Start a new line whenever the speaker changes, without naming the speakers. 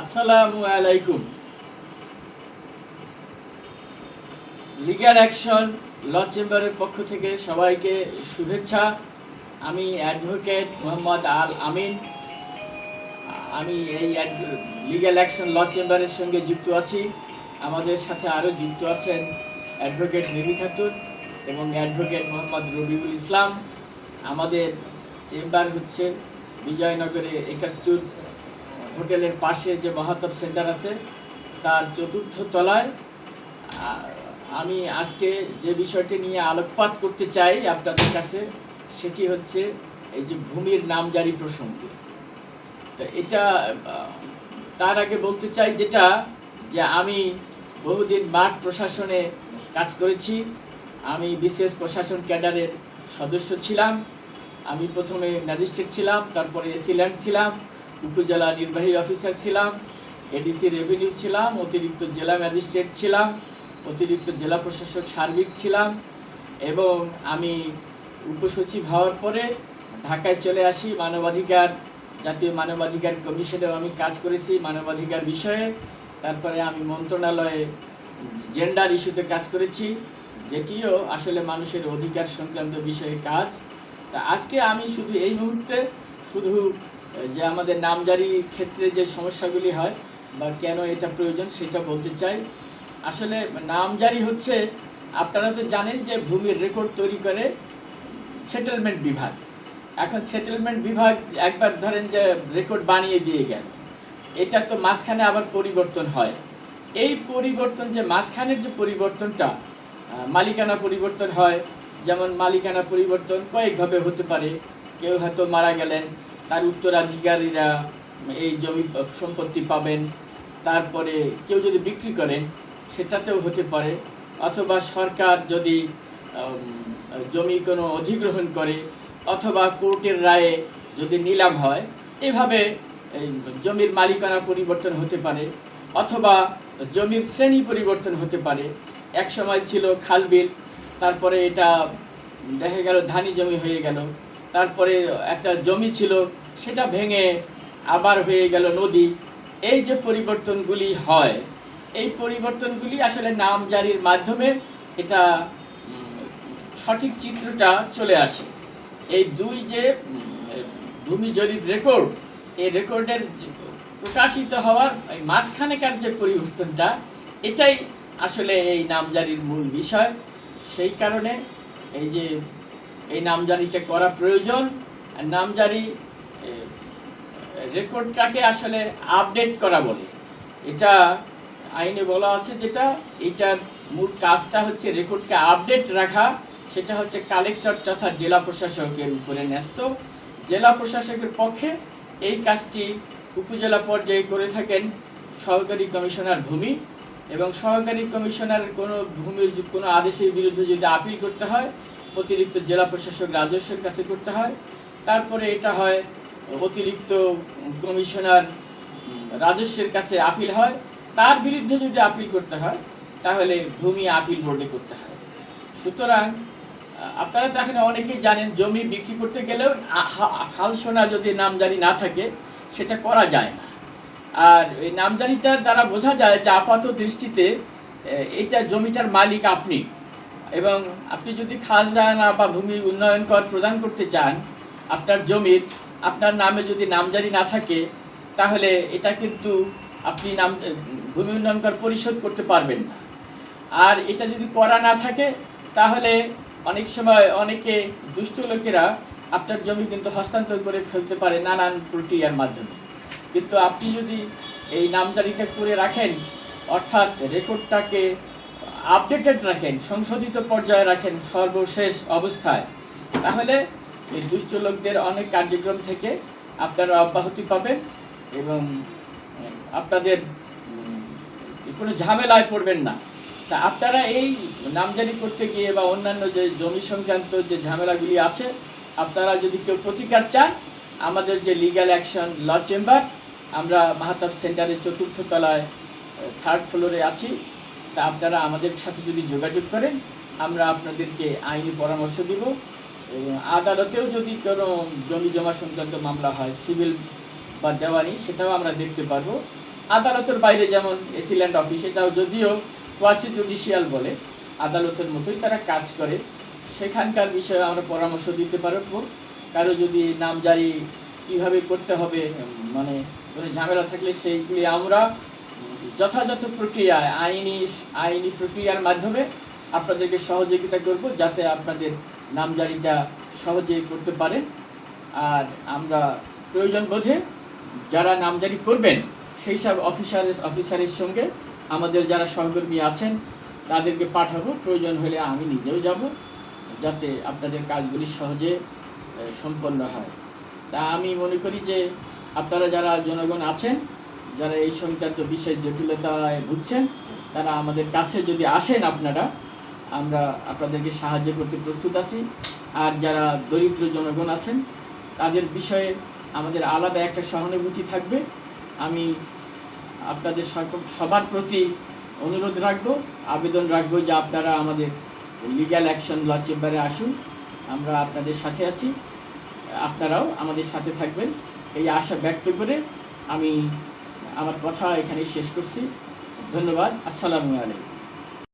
আসসালামু আলাইকুম। Legal action, ল চেম্বারের পক্ষ থেকে সবাইকে শুভেচ্ছা। আমি অ্যাডভোকেট মোহাম্মদ আল আমিন। আমি এই লিগ্যাল অ্যাকশন, ল চেম্বারের সঙ্গে যুক্ত আছি। আমাদের সাথে আরও যুক্ত আছেন অ্যাডভোকেট বেবি খাতুন এবং অ্যাডভোকেট মোহাম্মদ রবিউল ইসলাম। আমাদের চেম্বার হচ্ছে বিজয়নগরে একাত্তর হোটেলের পাশে যে মহাতব সেন্টার আছে, তার চতুর্থ তলায় আমি আজকে যে বিষয়টি নিয়ে আলোকপাত করতে চাই আপনাদের কাছে, সেটি হচ্ছে এই যে ভূমির নামজারি প্রসঙ্গে। তো এটা তার আগে বলতে চাই যেটা, যে আমি বহুদিন মাঠ প্রশাসনে কাজ করেছি, আমি বিশেষ প্রশাসন ক্যাডারের সদস্য ছিলাম, আমি প্রথমে ম্যাজিস্ট্রেট ছিলাম, তারপরে এসিল্যান্ড ছিলাম উপজেলা নির্বাহী অফিসার ছিলাম এডিসি রেভিনিউ ছিলাম, অতিরিক্ত জেলা ম্যাজিস্ট্রেট ছিলাম, অতিরিক্ত জেলা প্রশাসক সার্বিক ছিলাম এবং আমি উপসচিব হওয়ার পরে ঢাকায় চলে আসি মানবাধিকার, জাতীয় মানবাধিকার কমিশনেও আমি কাজ করেছি মানবাধিকার বিষয়ে। তারপরে আমি মন্ত্রণালয়ে জেন্ডার ইস্যুতে কাজ করেছি, যেটিও আসলে মানুষের অধিকার সংক্রান্ত বিষয়ে কাজ। তা আজকে আমি শুধু এই মুহূর্তে শুধু যে আমাদের নামজারির ক্ষেত্রে যে সমস্যাগুলি হয় বা কেন এটা প্রয়োজন সেটা বলতে চাই। আসলে নামজারি হচ্ছে, আপনারা তো জানেন যে ভূমির রেকর্ড তৈরি করে সেটেলমেন্ট বিভাগ। এখন সেটেলমেন্ট বিভাগ একবার ধরেন যে রেকর্ড বানিয়ে দিয়ে গেল। এটা তো মাঝখানে আবার পরিবর্তন হয়। এই পরিবর্তন যে মাঝখানের যে পরিবর্তনটা মালিকানা পরিবর্তন হয়। যেমন মালিকানা পরিবর্তন কয়েকভাবে হতে পারে। কেউ হয়তো মারা গেলেন তার উত্তরাধিকারীরা এই জমি সম্পত্তি পাবেন। তারপরে কেউ যদি বিক্রি করেন, সেটাতেও হতে পারে। অথবা সরকার যদি জমি কোনো অধিগ্রহণ করে, অথবা কোর্টের রায়ে যদি নিলাম হয়, এভাবে জমির মালিকানা পরিবর্তন হতে পারে, অথবা জমির শ্রেণি পরিবর্তন হতে পারে। এক সময় ছিল খালবিল তারপরে এটা দেখা গেল ধানি জমি হয়ে গেল। তারপরে একটা জমি ছিল, সেটা ভেঙে আবার হয়ে গেল নদী। এই যে পরিবর্তনগুলি হয়, এই পরিবর্তনগুলি আসলে নাম জারির মাধ্যমে এটা সঠিক চিত্রটা চলে আসে। এই দুই যে ভূমি জরিপ রেকর্ড এই রেকর্ডের প্রকাশিত হওয়ার মাঝখানেকার যে পরিবর্তনটা, এটাই আসলে এই নামজারির মূল বিষয়। সেই কারণে এই যে এই নামজারিটা করা প্রয়োজন। নামজারি রেকর্ডটাকে আসলে আপডেট করা বলে। এটা আইনে বলা আছে যেটা, এটার মূল কাজটা হচ্ছে রেকর্ডকে আপডেট রাখা। সেটা হচ্ছে কালেক্টর তথা জেলা প্রশাসকের উপরে ন্যস্ত। জেলা প্রশাসকের পক্ষে এই কাজটি উপজেলা পর্যায়ে করে থাকেন সহকারী কমিশনার ভূমি। এবং সহকারী কমিশনার কোনো ভূমির কোনো আদেশের বিরুদ্ধে যদি আপিল করতে হয় অতিরিক্ত জেলা প্রশাসক রাজস্বের কাছে করতে হয়। তারপরে এটা হয়, অতিরিক্ত কমিশনার রাজস্বের কাছে আপিল হয়। তার বিরুদ্ধে যদি আপিল করতে হয়, তাহলে ভূমি আপিল বোর্ডে করতে হয়। সুতরাং, আপনারা তো এখানে অনেকেই জানেন, জমি বিক্রি করতে গেলেও আ- হা- হাল সোনা যদি নামজারি না থাকে, সেটা করা যায় না। আর এই নামজারিটা দ্বারা বোঝা যায় যে আপাত দৃষ্টিতে এটা জমিটার মালিক আপনি। এবং আপনি যদি খাজনা বা ভূমি উন্নয়ন কর প্রদান করতে চান, আপনার জমির, আপনার নামে যদি নামজারি না থাকে, তাহলে এটা কিন্তু আপনি নাম, ভূমি উন্নয়ন কর পরিশোধ করতে পারবেন না। আর এটা যদি করা না থাকে, তাহলে অনেক সময় অনেকে দুষ্ট লোকেরা আপনার জমি কিন্তু হস্তান্তর করে ফেলতে পারে নানান প্রক্রিয়ার মাধ্যমে। কিন্তু আপনি যদি এই নামজারিটা করে রাখেন, অর্থাৎ রেকর্ডটাকে আপডেটেড রাখেন, সংশোধিত পর্যায়ে রাখেন সর্বশেষ অবস্থায়। তাহলে এই দুষ্ট লোকদের অনেক কার্যক্রম থেকে আপনারা অব্যাহতি পাবেন এবং আপনাদের কোনো ঝামেলায় পড়বেন না। তা আপনারা এই নামজারি করতে গিয়ে বা অন্যান্য যে জমি সংক্রান্ত যে ঝামেলাগুলি আছে, আপনারা যদি কেউ প্রতিকার চান, আমাদের যে লিগ্যাল অ্যাকশন ল চেম্বার আমরা মাহাতাব সেন্টারের চতুর্থ তলায় থার্ড ফ্লোরে আছি। তা আপনারা আমাদের সাথে যদি যোগাযোগ করেন, আমরা আপনাদেরকে আইনি পরামর্শ দিব এবং আদালতেও যদি কোনো জমি জমা সংক্রান্ত মামলা হয়, সিভিল বা দেওয়ানি, সেটাও আমরা দেখতে পারব। আদালতের বাইরে যেমন এসিল্যান্ড অফিস এটাও যদিও কোয়াসি জুডিশিয়াল বলে, আদালতের মতোই তারা কাজ করে। সেখানকার বিষয়ে আমরা পরামর্শ দিতে পারব। কারও যদি নামজারি কীভাবে করতে হবে মানে কোনো ঝামেলা থাকলে সেইগুলি আমরা যথাযথ প্রক্রিয়ায় আইনি আইনি প্রক্রিয়ার মাধ্যমে আপনাদেরকে সহযোগিতা করব যাতে আপনাদের নামজারিটা সহজে করতে পারেন। আর আমরা প্রয়োজন বোধে যারা নামজারি করবেন, সেই সব অফিসার অফিসারের সঙ্গে আমাদের যারা সহকর্মী আছেন, তাদেরকে পাঠাবো। প্রয়োজন হলে আমি নিজেও যাব, যাতে আপনাদের কাজগুলি সহজে সম্পন্ন হয়। তা আমি মনে করি যে আপনারা যারা জনগণ আছেন যারা এই সংক্রান্ত বিষয় জটিলতায় ভুগছেন, তারা আমাদের কাছে যদি আসেন আপনারা, আমরা আপনাদেরকে সাহায্য করতে প্রস্তুত আছি। আর যারা দরিদ্র জনগণ আছেন, তাদের বিষয়ে আমাদের আলাদা একটা সহানুভূতি থাকবে। আমি আপনাদের সবার প্রতি অনুরোধ রাখব, আবেদন রাখব যে আপনারা আমাদের লিগ্যাল অ্যাকশন ল চেম্বারে আসুন। আমরা আপনাদের সাথে আছি। আপনারাও আমাদের সাথে থাকবেন। এই আশা ব্যক্ত করে আমি আমার কথা এখানে শেষ করছি। ধন্যবাদ। আসসালামু আলাইকুম।